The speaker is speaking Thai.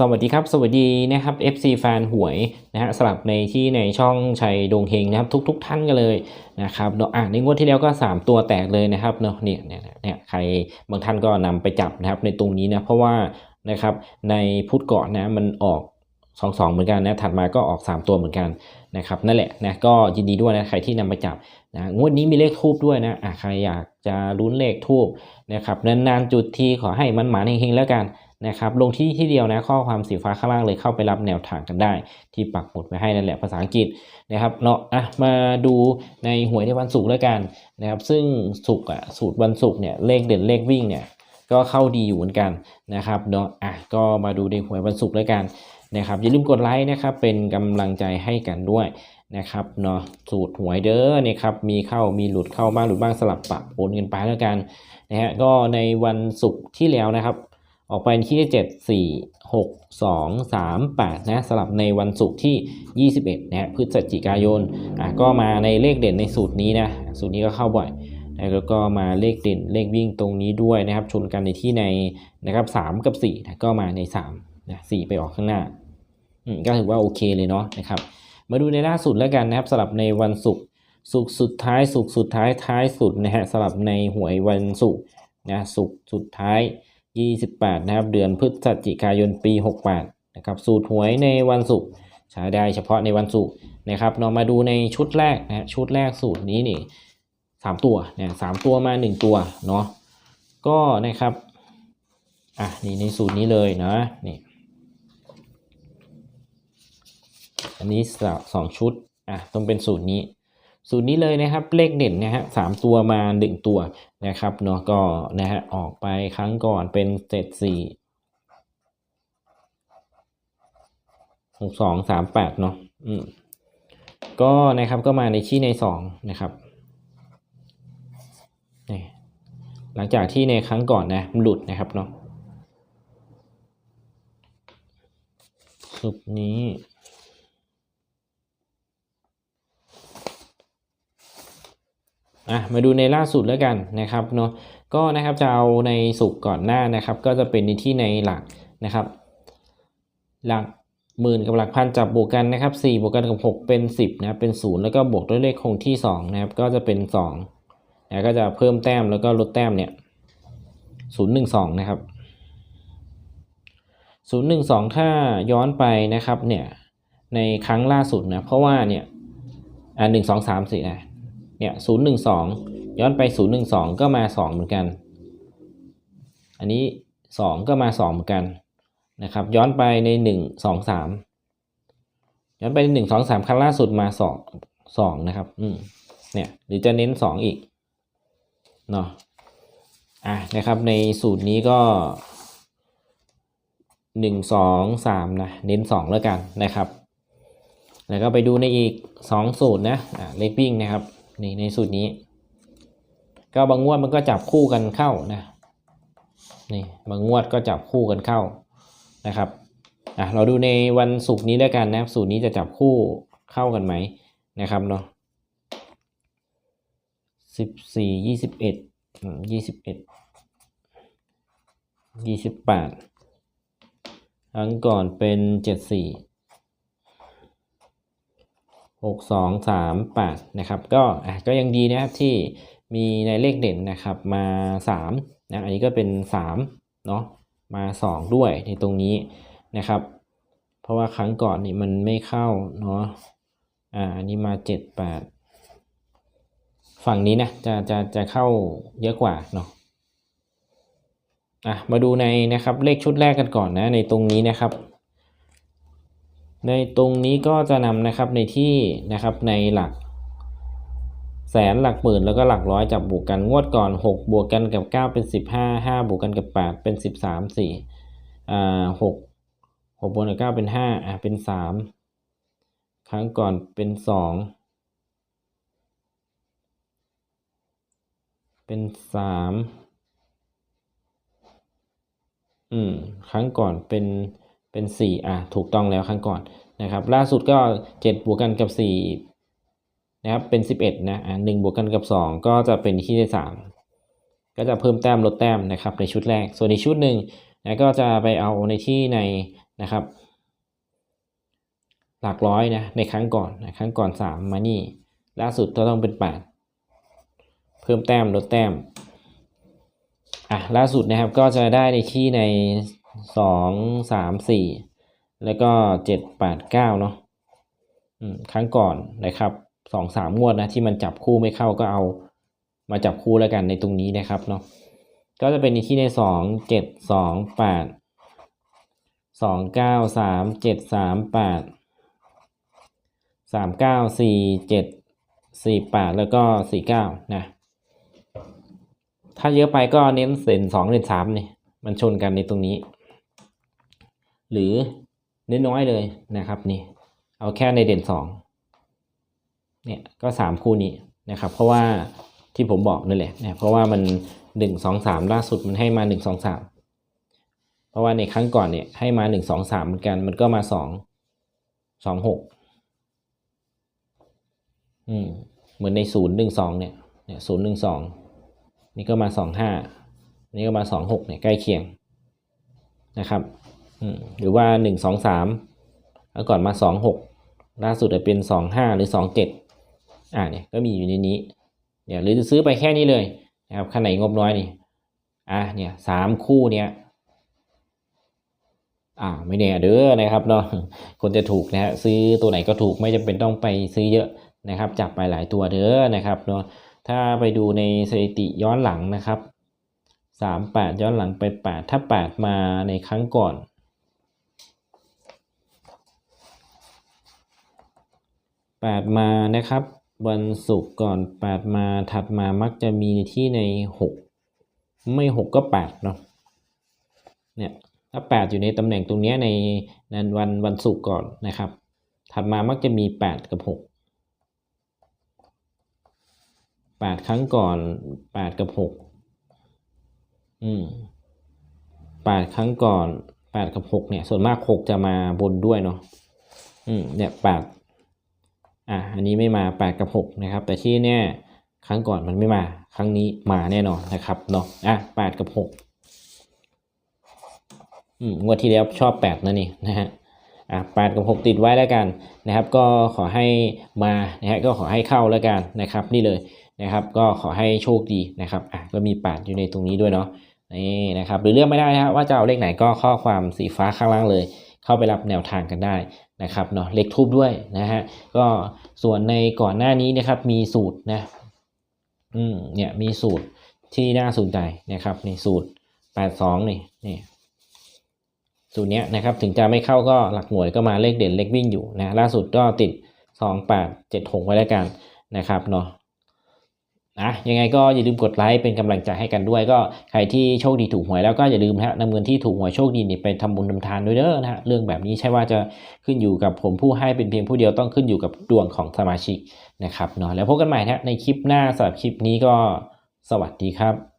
สวัสดีครับ สวัสดีนะครับ FC แฟนหวยนะฮะสลับในที่ในช่องชัยดวงเฮงนะครับ ทุกๆท่านกันเลยนะครับเนาะอะในงวดที่แล้วก็ 3 ตัวแตกเลยนะครับเนาะเนี่ยเนี่ยเนี่ยใครบางท่านก็นำไปจับนะครับในตรงนี้นะเพราะว่านะครับในพุทธเก่อนะมันออก2 2เหมือนกันนะ ถัดมาก็ออก 3 ตัวเหมือนกันนะครับนั่นแหละนะก็ยินดีด้วยนะใครที่นำไปจับนะงวดนี้มีเลขทูบด้วยนะอะใครอยากจะลุ้นเลขทูบนะครับนานๆจุดที่ขอให้มันหมาเฮงๆแล้วกัน นะครับลงที่ที่เดียวนะข้อความสีฟ้าข้างล่างเลยเข้าไปรับแนวทางกันได้ ที่ปักหมุดไว้ให้นั่นแหละภาษาอังกฤษนะครับเนาะอะมาดูในหวยในวันศุกร์แล้วกันนะครับซึ่งศุกร์อะสูตรวันศุกร์เนี่ยเลขเด่นเลขวิ่งเนี่ยก็เข้าดีอยู่เหมือนกันนะครับเนาะอะก็มาดูในหวยวันศุกร์แล้วกันนะครับอย่าลืมกดไลค์นะครับเป็นกำลังใจให้กันด้วยนะครับเนาะสูตรหวยเด้อนี่ยครับมีเข้ามีหลุดเข้าบ้างหลุดบ้างสลับปะปนกันไปแล้วกันนะฮะก็ในวันศุกร์ที่แล้วนะครับ ออกไปที่เจ็ดสี่หกสองสามแปดนะสลับในวันศุกร์ที่ 21นะฮะพฤศจิกายนอะก็มาในเลขเด่นในสูตรนี้นะสูตรนี้ก็เข้าบ่อยนะแล้วก็มาเลขเด่นเลขวิ่งตรงนี้ด้วยนะครับ ชนกันในที่ในนะครับสามกับ4นะก็มาใน3นะ4ไปออกข้างหน้าอืมก็ถือว่าโอเคเลยเนาะนะครับมาดูในล่าสุดแล้วกันนะครับสลับในวันศุกร์ศุกร์สุดท้ายศุกร์สุดท้ายท้ายสุดนะฮะสลับในหวยวันศุกร์นะศุกร์สุดท้าย 28 นะครับ เดือนพฤศจิกายนปี 68 นะครับ สูตรหวยในวันศุกร์ใช้ได้เฉพาะในวันศุกร์นะครับเรามาดูในชุดแรกนะชุดแรกสูตรนี้นี่สามตัวเนี่ยสามตัวมาหนึ่งตัวเนาะก็นะครับอะนี่ในสูตรนี้เลยนะนี่อันนี้สามสองชุดอะต้องเป็นสูตรนี้ สูตรนี้เลยนะครับเลขเด่นนะฮะสามตัวมาหนึ่งตัวนะครับเนาะก็นะฮะออกไปครั้งก่อนเป็นเจ็ดสี่หกสองสามแปดเนาะอืมก็นะครับก็มาในที่ในสองนะครับนี่หลังจากที่ในครั้งก่อนนะมันหลุดนะครับเนาะสุดนี้ อะมาดูในล่าสุดแล้วกันนะครับเนาะก็นะครับจะเอาในสุกก่อนหน้านะครับ ก็จะเป็นในที่ในหลักนะครับ หลักหมื่นกับหลักพันจับบวกกันนะครับ4บวกกันกับ 6 เป็น 10นะเป็น 0 แล้วก็บวกด้วยเลขคงที่2นะครับก็จะเป็น2นะก็จะเพิ่มแต้มแล้วก็ลดแต้มเนี่ย012นะครับ012 ถ้าย้อนไปนะครับเนี่ยในครั้งล่าสุดนะเพราะว่าเนี่ยอ่าหนึ่งสองสามสี่นะ เนี่ยศูนย์หนึ่งสองย้อนไปศูนย์หนึ่งสองก็มาสองเหมือนกัน อันนี้สองก็มาสองเหมือนกันนะครับ ย้อนไปในหนึ่งสองสามย้อนไปในหนึ่งสองสามครั้งล่าสุดมาสองสองนะครับ อืมเนี่ยหรือจะเน้นสองอีกเนาะอะนะครับในสูตรนี้ก็หนึ่งสองสามนะเน้นสองแล้วกันนะครับ แล้วก็ไปดูในอีกสองสูตรนะอ่าเลขวิ่งนะครับ นี่ในสูตรนี้ ก็บางงวดมันก็จับคู่กันเข้านะนี่บางงวดก็จับคู่กันเข้านะครับอะเราดูในวันศุกร์นี้แล้วกันนะสูตรนี้จะจับคู่เข้ากันไหมนะครับเนาะสิบสี่ยี่สิบเอ็ดยี่สิบเอ็ดยี่สิบแปดครั้งก่อนเป็นเจ็ดสี่ หกสองสามแปดนะครับก็อะก็ยังดีนะครับที่มีในเลขเด่นนะครับมาสามนะอันนี้ก็เป็นสามเนาะมาสองด้วยในตรงนี้นะครับ เพราะว่าครั้งก่อนนี่มันไม่เข้าเนาะอ่าอันนี้มาเจ็ดแปดฝั่งนี้นะจะจะจะเข้าเยอะกว่าเนาะอะมาดูในนะครับเลขชุดแรกกันก่อนนะในตรงนี้นะครับ ในตรงนี้ก็จะนำนะครับในที่นะครับในหลัก แสนหลักหมื่นแล้วก็หลักร้อยจับบวกกันงวดก่อน 6 บวกกันกับ 9 เป็น 15 5 บวกกันกับ 8 เป็น 13 4อ่า6 6บวกกับ9เป็น 5 อ่าเป็น 3 ครั้งก่อนเป็น 2 เป็น 3 อืม ครั้งก่อนเป็น เป็นสี่อะ ถูกต้องแล้วครั้งก่อนนะครับ ล่าสุดก็เจ็ดบวกกันกับสี่นะครับ เป็นสิบเอ็ดนะ อะหนึ่งบวกกันกับสองก็จะเป็นที่ได้สามก็จะเพิ่มแต้มลดแต้มนะครับในชุดแรก ส่วนในชุดหนึ่งนะก็จะไปเอาในที่ในนะครับ หลักร้อยนะ ในครั้งก่อนนะครั้งก่อนสามมานี่ ล่าสุดก็ต้องเป็นแปดเพิ่มแต้มลดแต้ม อะ ล่าสุดนะครับ ก็จะได้ในที่ใน สองสามสี่แล้วก็เจ็ดแปดเก้าเนาะครั้งก่อนนะครับสองสามงวดนะที่มันจับคู่ไม่เข้าก็เอามาจับคู่แล้วกันในตรงนี้นะครับเนาะก็จะเป็นในที่ในสองเจ็ดสองแปดสองเก้าสามเจ็ดสามแปดสามเก้าสี่เจ็ดสี่แปดแล้วก็สี่เก้านะถ้าเยอะไปก็เน้นเด่นสองเด่นสามนี่มันชนกันในตรงนี้ หรือน้นน้อยเลยนะครับนี่เอาแค่ในเด่นสองเนี่ยก็สามคู่นี้นะครับ เพราะว่าที่ผมบอกนั่นแหละนะเพราะว่ามันหนึ่งสองสามล่าสุดมันให้มาหนึ่งสองสามเพราะว่าในครั้งก่อนเนี่ยให้มาหนึ่งสองสามเหมือนกัน มันก็มาสองสองหกอืมเหมือนในศูนย์หนึ่งสองเนี่ยเนี่ยศูนย์หนึ่งสองนี่ก็มาสองห้านี่ก็มาสองหกเนี่ยใกล้เคียงนะครับ หรือว่าหนึ่งสองสามแล้วก่อนมาสองหกล่าสุดจะเป็นสองห้าหรือสองเจ็ดอ่าเนี่ยก็มีอยู่ในนี้เดี๋ยวหรือจะซื้อไปแค่นี้เลยนะครับขนาดงบน้อยนี่อะเนี่ยสามคู่เนี่ยอ่าไม่แน่เด้อนะครับเนาะคนจะถูกนะฮะซื้อตัวไหนก็ถูกไม่จำเป็นต้องไปซื้อเยอะนะครับจับไปหลายตัวเด้อนะครับเนาะถ้าไปดูในสถิติย้อนหลังนะครับสามแปดย้อนหลังไปแปดถ้าแปดมาในครั้งก่อน แปดมานะครับ วันศุกร์ก่อนแปดมาถัดมามักจะมีที่ในหกไม่หกก็แปดเนาะเนี่ยถ้าแปดอยู่ในตำแหน่งตรงนี้ในนันวันวันศุกร์ก่อนนะครับ ถัดมามักจะมีแปดกับหกแปดครั้งก่อนแปดกับหกอืมแปดครั้งก่อนแปดกับหกเนี่ย ส่วนมากหกจะมาบนด้วยเนาะอืมเนี่ยแปด อะอันนี้ไม่มาแปดกับหกนะครับ แต่ที่เนี่ยครั้งก่อนมันไม่มา ครั้งนี้มาแน่นอนนะครับเนาะอะแปดกับหกอืมงวดที่แล้วชอบแปดนะนี่นะฮะอะแปดกับหกติดไว้แล้วกันนะครับ ก็ขอให้มานะฮะก็ขอให้เข้าแล้วกันนะครับ นี่เลยนะครับ ก็ขอให้โชคดีนะครับอะก็มีแปดอยู่ในตรงนี้ด้วยเนาะนี่นะครับหรือเลือกไม่ได้นะฮะว่าจะเอาเลขไหนก็ข้อความสีฟ้าข้างล่างเลย เข้าไปรับแนวทางกันได้นะครับเนาะเลขทูบด้วยนะฮะก็ส่วนในก่อนหน้านี้นะครับมีสูตรนะอืมเนี่ยมีสูตรที่น่าสนใจนะครับนี่สูตรแปดสองนี่นี่สูตรเนี้ยนะครับถึงจะไม่เข้าก็หลักหน่วยก็มาเลขเด่นเลขวิ่งอยู่นะล่าสุดก็ติดสองแปดเจ็ดหกไว้แล้วกันนะครับเนาะ นะยังไงก็อย่าลืมกดไลค์เป็นกำลังใจให้กันด้วย ก็ใครที่โชคดีถูกหวยแล้วก็อย่าลืมนะฮะนำเงินที่ถูกหวยโชคดีนี่ไปทำบุญทำทานด้วยเด้อนะฮะเรื่องแบบนี้ใช่ว่าจะขึ้นอยู่กับผมผู้ให้เป็นเพียงผู้เดียวต้องขึ้นอยู่กับดวงของสมาชิกนะครับเนาะแล้วพบกันใหม่นะในคลิปหน้าสำหรับคลิปนี้ก็สวัสดีครับ